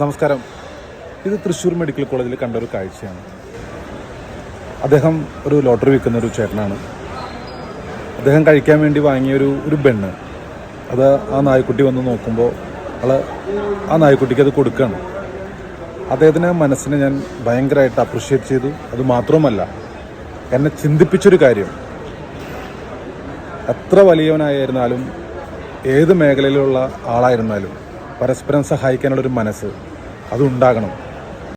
നമസ്കാരം. ഇത് തൃശ്ശൂർ മെഡിക്കൽ കോളേജിൽ കണ്ട ഒരു കാഴ്ചയാണ്. അദ്ദേഹം ഒരു ലോട്ടറി വിൽക്കുന്ന ഒരു ചേട്ടനാണ്. അദ്ദേഹം കഴിക്കാൻ വേണ്ടി വാങ്ങിയ ഒരു ബെണ്ണ്. അത് ആ നായ്ക്കുട്ടി വന്ന് നോക്കുമ്പോൾ അത് ആ നായ്ക്കുട്ടിക്ക് അത് കൊടുക്കുകയാണ് അദ്ദേഹത്തിന് മനസ്സിനെ ഞാൻ ഭയങ്കരമായിട്ട് അപ്രിഷ്യേറ്റ് ചെയ്തു. അത് മാത്രവുമല്ല എന്നെ ചിന്തിപ്പിച്ചൊരു കാര്യം. എത്ര വലിയവനായിരുന്നാലും ഏത് മേഖലയിലുള്ള ആളായിരുന്നാലും പരസ്പരം സഹായിക്കാനുള്ളൊരു മനസ്സ് അതുണ്ടാകണം.